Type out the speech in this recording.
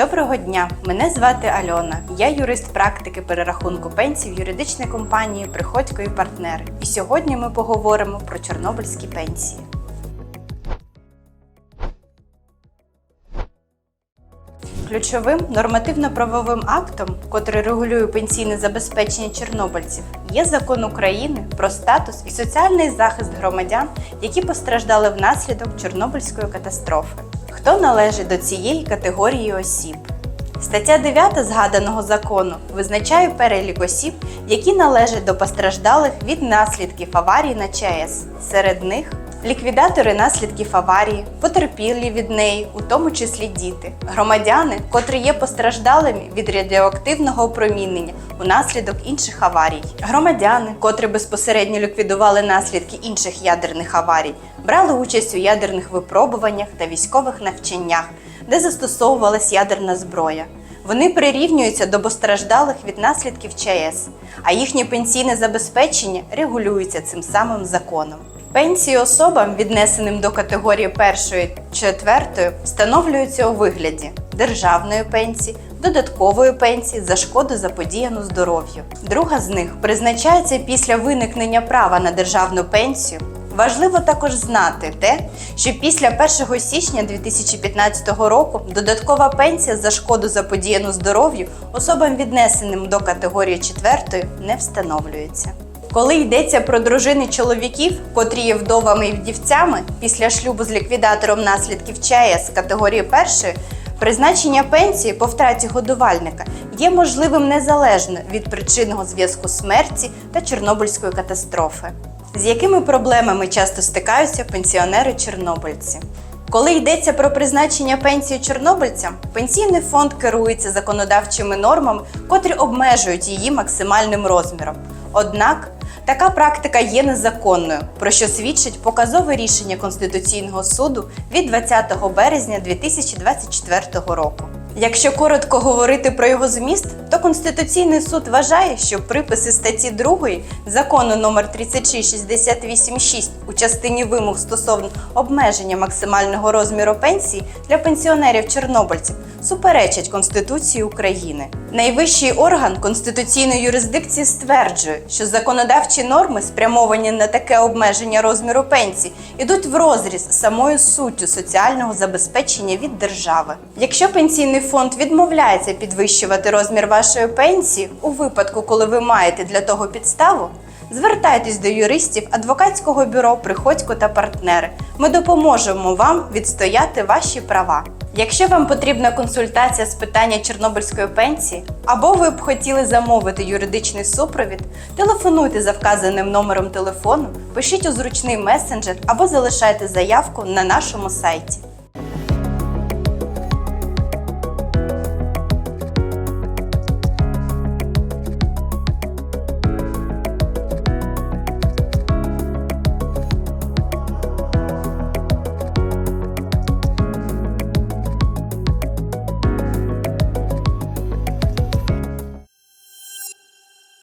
Доброго дня! Мене звати Альона. Я юрист практики перерахунку пенсій в юридичній компанії Приходько і партнери. І сьогодні ми поговоримо про чорнобильські пенсії. Ключовим нормативно-правовим актом, котрий регулює пенсійне забезпечення чорнобильців, є закон України про статус і соціальний захист громадян, які постраждали внаслідок Чорнобильської катастрофи. Хто належить до цієї категорії осіб? Стаття 9 згаданого закону визначає перелік осіб, які належать до постраждалих від наслідків аварії на ЧАЕС. Серед них ліквідатори наслідків аварії, потерпілі від неї, у тому числі діти, громадяни, котрі є постраждалими від радіоактивного опромінення унаслідок інших аварій, громадяни, котрі безпосередньо ліквідували наслідки інших ядерних аварій, брали участь у ядерних випробуваннях та військових навчаннях, де застосовувалась ядерна зброя. Вони прирівнюються до постраждалих від наслідків ЧАЕС, а їхнє пенсійне забезпечення регулюється цим самим законом. Пенсії особам, віднесеним до категорії першої четвертої, встановлюються у вигляді державної пенсії, додаткової пенсії за шкоду заподіяну здоров'ю. Друга з них призначається після виникнення права на державну пенсію. Важливо також знати те, що після 1 січня 2015 року додаткова пенсія за шкоду заподіяну здоров'ю особам, віднесеним до категорії 4, не встановлюється. Коли йдеться про дружини чоловіків, котрі є вдовами і вдівцями після шлюбу з ліквідатором наслідків ЧАЕС категорії першої, призначення пенсії по втраті годувальника є можливим незалежно від причинного зв'язку смерті та Чорнобильської катастрофи. З якими проблемами часто стикаються пенсіонери-чорнобильці? Коли йдеться про призначення пенсії чорнобильцям, пенсійний фонд керується законодавчими нормами, котрі обмежують її максимальним розміром. Однак така практика є незаконною, про що свідчить показове рішення Конституційного суду від 20 березня 2024 року. Якщо коротко говорити про його зміст, то Конституційний суд вважає, що приписи статті 2 закону номер 3668.6 у частині вимог стосовно обмеження максимального розміру пенсії для пенсіонерів-чорнобильців суперечать Конституції України. Найвищий орган конституційної юрисдикції стверджує, що законодавчі норми, спрямовані на таке обмеження розміру пенсії, ідуть в розріз самою суттю соціального забезпечення від держави. Якщо пенсійний фонд відмовляється підвищувати розмір вашої пенсії у випадку, коли ви маєте для того підставу, звертайтесь до юристів адвокатського бюро Приходько та партнери. Ми допоможемо вам відстояти ваші права. Якщо вам потрібна консультація з питання чорнобильської пенсії, або ви б хотіли замовити юридичний супровід, телефонуйте за вказаним номером телефону, пишіть у зручний месенджер або залишайте заявку на нашому сайті.